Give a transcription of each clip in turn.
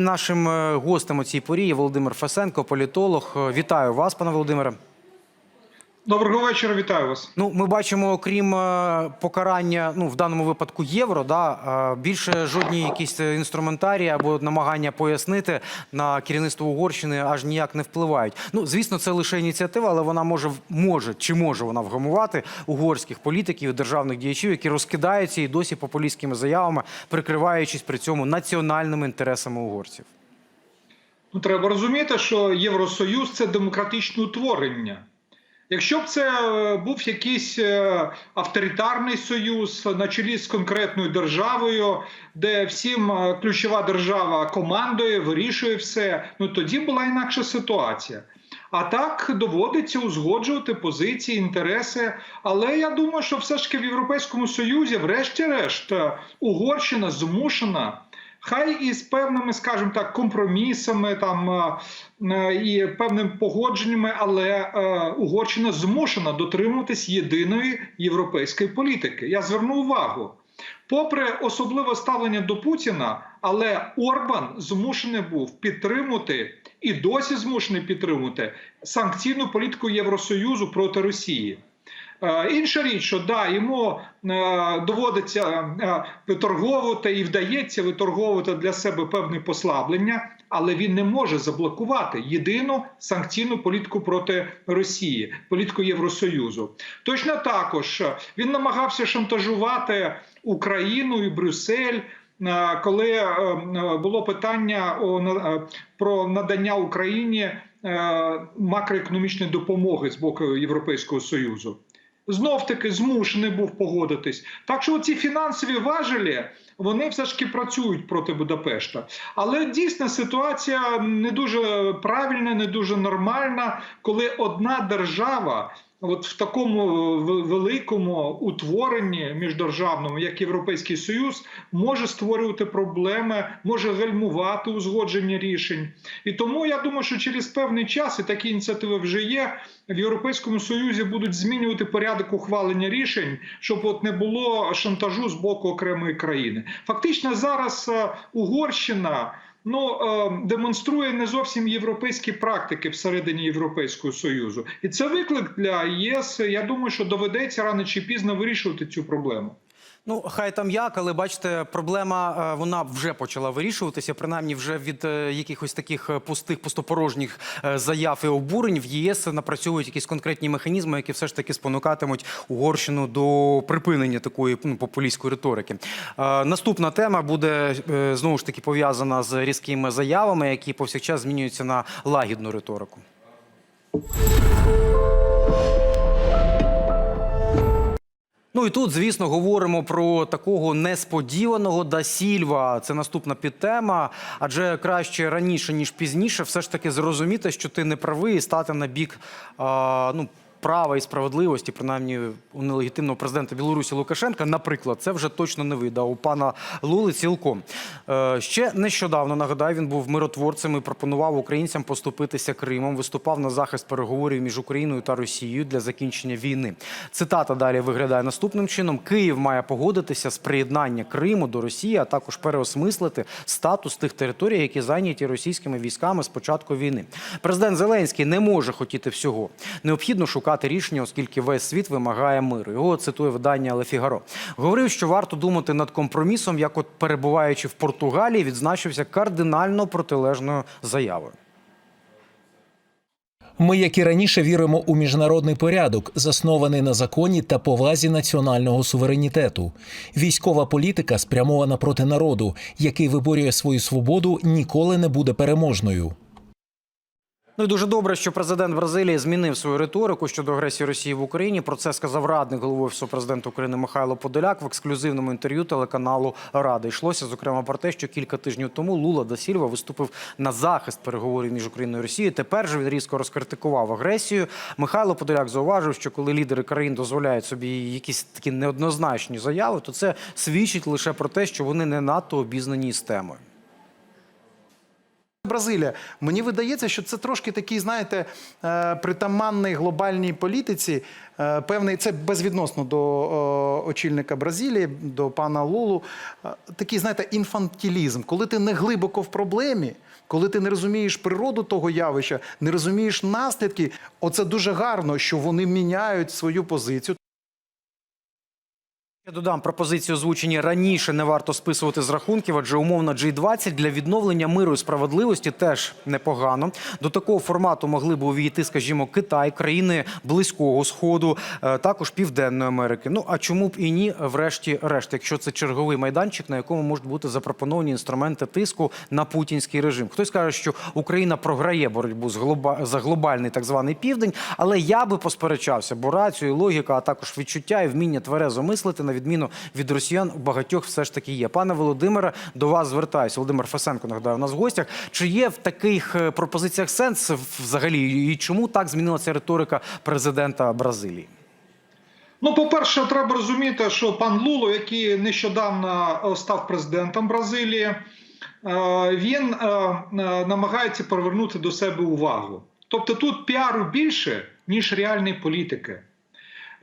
Нашим е, гостем у цій порі є Володимир Фесенко, політолог. Е, Вітаю вас, пане Володимире. Доброго вечора, вітаю вас. Ну, ми бачимо, окрім е, покарання, ну в даному випадку євро, да е, більше жодні якісь інструментарії або намагання пояснити на керівництво Угорщини аж ніяк не впливають. Ну, звісно, це лише ініціатива, але вона може може чи може вона вгамувати угорських політиків державних діячів, які розкидаються і досі популістськими заявами, прикриваючись при цьому національними інтересами угорців. Ну, треба розуміти, що Євросоюз це демократичне утворення. Якщо б це е, був якийсь е, авторитарний союз на чолі з конкретною державою, де всім е, ключова держава командує, вирішує все, ну тоді була інакша ситуація. А так доводиться узгоджувати позиції, інтереси. Але я думаю, що все ж таки в Європейському Союзі, врешті-решт, Угорщина змушена. Хай із певними, скажімо так, компромісами там е, е, і певними погодженнями, але е, Угорщина змушена дотримуватись єдиної європейської політики. Я зверну увагу. Попри особливе ставлення до Путіна, але Орбан змушений був підтримати і досі змушений підтримувати санкційну політику Євросоюзу проти Росії. Е, Інша річ, що да, йому е, доводиться е, виторговувати і вдається виторговувати для себе певне послаблення, але він не може заблокувати єдину санкційну політику проти Росії, політику Євросоюзу. Точно також він намагався шантажувати Україну і Брюссель. Коли було питання про надання Україні макроекономічної допомоги з боку Європейського союзу, знов таки змушений був погодитись. Так що ці фінансові важелі вони все ж таки працюють проти Будапешта. Але дійсно ситуація не дуже правильна, не дуже нормальна, коли одна держава. От в такому великому утворенні міждержавному, як Європейський Союз, може створювати проблеми, може гальмувати узгодження рішень. І тому я думаю, що через певний час і такі ініціативи вже є. В Європейському Союзі будуть змінювати порядок ухвалення рішень, щоб от не було шантажу з боку окремої країни. Фактично зараз е, Угорщина. Ну е, демонструє не зовсім європейські практики всередині Європейського союзу, і це виклик для ЄС. Я думаю, що доведеться рано чи пізно вирішувати цю проблему. Ну, хай там як, але бачите, проблема е, вона вже почала вирішуватися. Принаймні, вже від е, якихось таких е, пустих, пустопорожніх заяв і обурень в ЄС напрацьовують якісь конкретні механізми, які все ж таки спонукатимуть Угорщину до припинення такої ну, популістської риторики. Наступна тема буде знову ж таки пов'язана з різкими заявами, які повсякчас змінюються на лагідну риторику. Ну і тут, звісно, говоримо про такого несподіваного да Сільва. Це наступна підтема. Адже краще раніше ніж пізніше, все ж таки зрозуміти, що ти не правий, і стати на бік а, ну. Права і справедливості, принаймні у нелегітимного президента Білорусі Лукашенка, наприклад, це вже точно не видав у пана Лули цілком. Е, ще нещодавно нагадаю, він був миротворцем і пропонував українцям поступитися Кримом, виступав на захист переговорів між Україною та Росією для закінчення війни. Цитата далі виглядає наступним чином: Київ має погодитися з приєднання Криму до Росії, а також переосмислити статус тих територій, які зайняті російськими військами з початку війни. Президент Зеленський не може хотіти всього. Необхідно шукати рішення, оскільки весь світ вимагає миру. Його цитує видання «Ле Фігаро». Говорив, що варто думати над компромісом, як от перебуваючи в Португалії, відзначився кардинально протилежною заявою. Ми, як і раніше, віримо у міжнародний порядок, заснований на законі та повазі національного суверенітету. Військова політика, спрямована проти народу, який виборює свою свободу, ніколи не буде переможною. Ну дуже добре, що президент Бразилії змінив свою риторику щодо агресії Росії в Україні. Про це сказав радник голови Офісу президента України Михайло Подоляк в ексклюзивному інтерв'ю телеканалу Рада. Йшлося зокрема про те, що кілька тижнів тому Лула да Сільва виступив на захист переговорів між Україною і Росією. Тепер же він різко розкритикував агресію. Михайло Подоляк зауважив, що коли лідери країн дозволяють собі якісь такі неоднозначні заяви, то це свідчить лише про те, що вони не надто обізнані з темою. Бразилія. Мені видається, що це трошки такий, знаєте, е, притаманний глобальній політиці. е, Певний, це безвідносно до е, очільника Бразилії, до пана Лулу. Такий, знаєте, інфантилізм. Коли ти не глибоко в проблемі, коли ти не розумієш природу того явища, не розумієш наслідки, оце дуже гарно, що вони міняють свою позицію. Я додам пропозицію озвучені раніше не варто списувати з рахунків, адже умовно G20 для відновлення миру і справедливості теж непогано. До такого формату могли б увійти, скажімо, Китай, країни Близького Сходу, е, також Південної Америки. Ну а чому б і ні, врешті-решт, якщо це черговий майданчик, на якому можуть бути запропоновані інструменти тиску на путінський режим. Хтось каже, що Україна програє боротьбу з глоба... за глобальний так званий південь, але я би посперечався, бо рацію, логіка, а також відчуття і вміння тверезо мислити на відміну від росіян у багатьох все ж таки є. Пане Володимире, до вас звертаюся. Володимир Фесенко нагадаю, у нас в гостях. Чи є в таких е, пропозиціях сенс взагалі? І чому так змінилася риторика президента Бразилії? Ну, по-перше, треба розуміти, що пан Луло, який нещодавно е, став президентом Бразилії, е, він намагається привернути до себе увагу. Тобто тут піару більше, ніж реальної політики.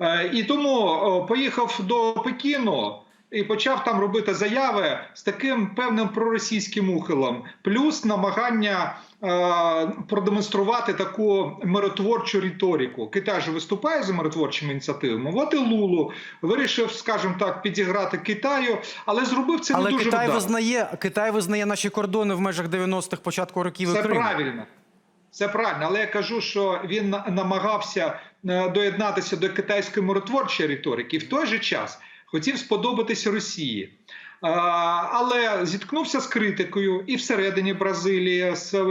Е, І тому поїхав до Пекіну і почав там робити заяви з таким певним проросійським ухилом, плюс намагання е, продемонструвати таку миротворчу риторику. Китай же виступає за миротворчими ініціативами. От і Лулу вирішив, скажімо так, підіграти Китаю, але зробив це Але не дуже Китай вдало. визнає Китай визнає наші кордони в межах 90-х, початку років Це Криму. правильно. Це правильно, але я кажу, що він намагався доєднатися до китайської миротворчої риторики і в той же час хотів сподобатися Росії. Але зіткнувся з критикою і всередині Бразилії, з е,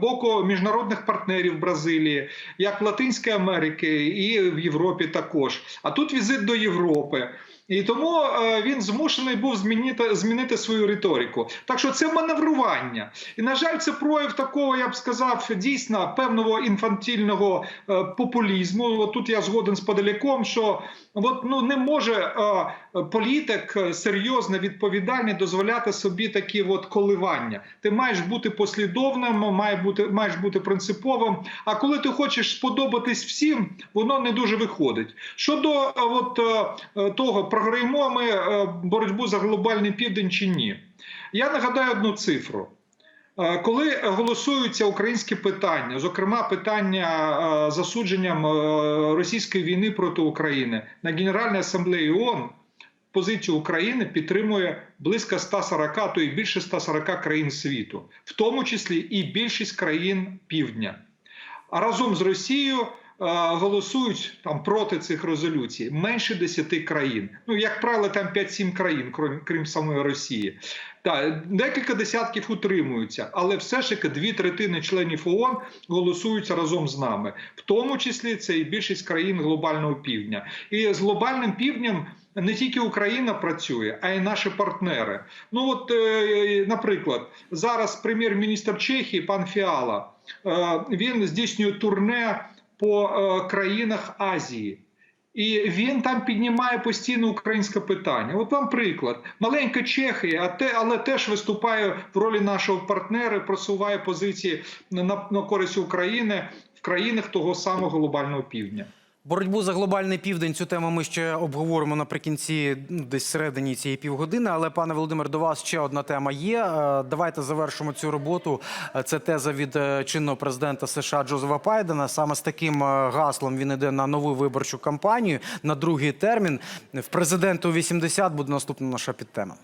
боку міжнародних партнерів Бразилії, як в Латинській Америки і в Європі також. А тут візит до Європи. І тому е, він змушений був змінити, змінити свою риторику. Так що це маневрування. І, на жаль, це прояв такого, я б сказав, дійсно певного інфантильного е, популізму. От тут я згоден з подаліком, що от, ну, не може е, політик серйозно відповідальний дозволяти собі такі от коливання. Ти маєш бути послідовним, має бути, маєш бути принциповим. А коли ти хочеш сподобатись всім, воно не дуже виходить. Щодо от, того, програємо ми е, боротьбу за глобальний південь чи ні, я нагадаю одну цифру. Е, Коли голосуються українські питання, зокрема питання е, засудженням російської війни проти України на Генеральній асамблеї ООН, позицію України підтримує близько 140, а то і більше 140 країн світу, в тому числі і більшість країн півдня. А разом з Росією голосують там проти цих резолюцій менше 10 країн. Ну, як правило, там 5-7 країн, крім, крім самої Росії. Так, декілька десятків утримуються, але все ж таки дві третини членів ООН голосують разом з нами, в тому числі це і більшість країн глобального півдня. І з глобальним півднем не тільки Україна працює, а й наші партнери. Ну от, е, наприклад, зараз прем'єр-міністр Чехії пан Фіала е, він здійснює турне по е, країнах Азії. І він там піднімає постійно українське питання. От вам приклад. Маленька Чехія, а те, але теж виступає в ролі нашого партнера, просуває позиції на, на користь України в країнах того самого глобального півдня. Боротьбу за глобальний південь цю тему ми ще обговоримо наприкінці, ну, десь всередині цієї півгодини. Але пане Володимир, до вас ще одна тема є. Е, Давайте завершимо цю роботу. Е, Це теза від е, чинного президента США Джозефа Байдена. Саме з таким гаслом він іде на нову виборчу кампанію на другий термін. В президенту 80 буде наступна наша підтема.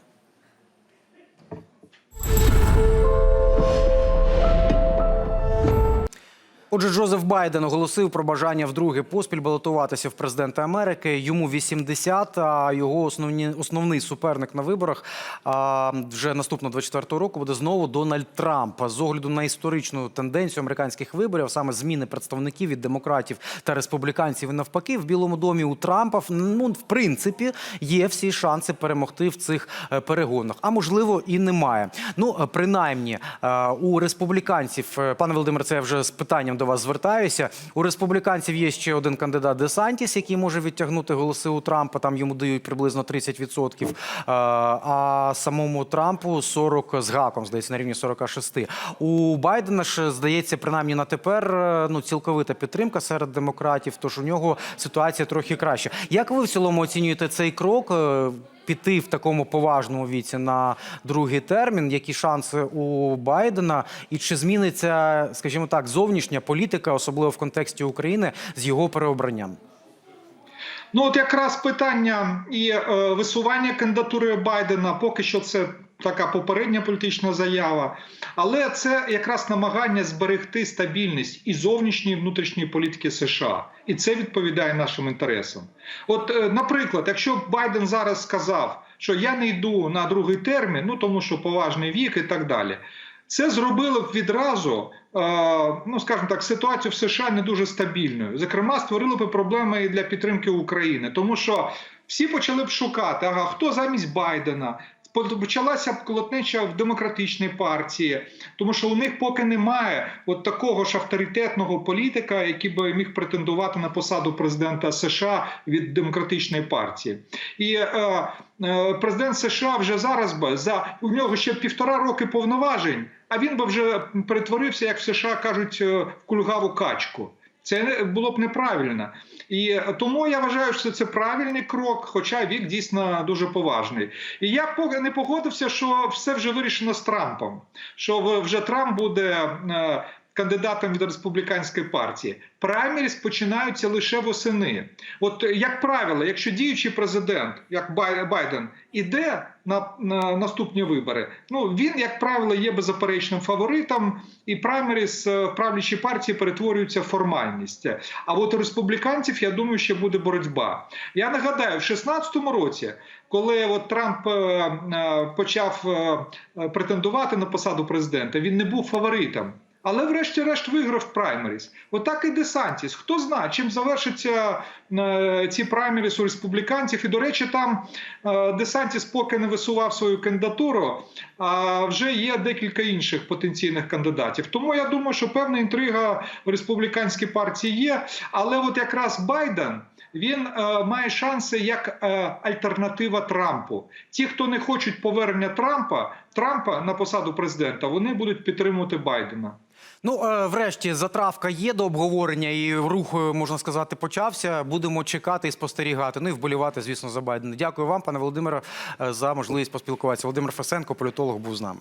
Отже, Джозеф Байден оголосив про бажання вдруге поспіль балотуватися в президента Америки. Йому 80, а його основні, основний суперник на виборах а, вже наступного 24-го року буде знову Дональд Трамп. З огляду на історичну тенденцію американських виборів, саме зміни представників від демократів та республіканців, і навпаки, в Білому домі у Трампа ну, в принципі є всі шанси перемогти в цих е, перегонах. А можливо і немає. Ну, е, принаймні, е, у республіканців, пане Володимир, це вже з питанням до до вас звертаюся. У республіканців є ще один кандидат Десантіс, який може відтягнути голоси у Трампа. Там йому дають приблизно 30%. Е, А самому Трампу 40 з гаком, здається, на рівні 46. У Байдена ж здається, принаймні на тепер е, ну цілковита підтримка серед демократів. Тож у нього ситуація трохи краща. Як ви в цілому оцінюєте цей крок? Піти в такому поважному віці на другий термін, які шанси у Байдена, і чи зміниться, скажімо так, зовнішня політика, особливо в контексті України, з його переобранням? Ну, от якраз питання і е, висування кандидатури Байдена, поки що це така попередня політична заява, але це якраз намагання зберегти стабільність і зовнішньої і внутрішньої політики США, і це відповідає нашим інтересам. От, е, наприклад, якщо Байден зараз сказав, що я не йду на другий термін, ну тому що поважний вік і так далі. Це зробило б відразу, е, ну скажімо так, ситуацію в США не дуже стабільною. Зокрема, створило б проблеми і для підтримки України, тому що всі почали б шукати, ага, хто замість Байдена. Почалася б колотнеча в демократичній партії, тому що у них поки немає от такого ж авторитетного політика, який би міг претендувати на посаду президента США від демократичної партії. І е, е, президент США вже зараз би за у нього ще півтора роки повноважень, а він би вже перетворився, як в США кажуть, е, в кульгаву качку. Це було б неправильно. І тому я вважаю, що це правильний крок, хоча вік дійсно дуже поважний. І я не погодився, що все вже вирішено з Трампом. Що вже Трамп буде е, кандидатом від республіканської партії. Праймеріс починаються лише восени. От як правило, якщо діючий президент, як Бай- Байден, іде на, на наступні вибори, ну він, як правило, є беззаперечним фаворитом, і праймеріс е, в правлячій партії перетворюються в формальність. А от у республіканців, я думаю, ще буде боротьба. Я нагадаю, в 16-му році, коли от Трамп е, е, почав е, е, претендувати на посаду президента, він не був фаворитом. Але врешті-решт виграв праймеріс. Отак і Десантіс. Хто знає, чим завершаться е, ці праймеріс у республіканців. І, до речі, там е, Десантіс поки не висував свою кандидатуру, а вже є декілька інших потенційних кандидатів. Тому я думаю, що певна інтрига в республіканській партії є. Але от якраз Байден. Він е, має шанси як е, альтернатива Трампу. Ті, хто не хочуть повернення Трампа, Трампа на посаду президента, вони будуть підтримувати Байдена. Ну, е, врешті, затравка є до обговорення, і рух, е, можна сказати, почався. Будемо чекати і спостерігати. Ну і вболівати, звісно, за Байдена. Дякую вам, пане Володимире, е, за можливість поспілкуватися. Володимир Фесенко, політолог, був з нами.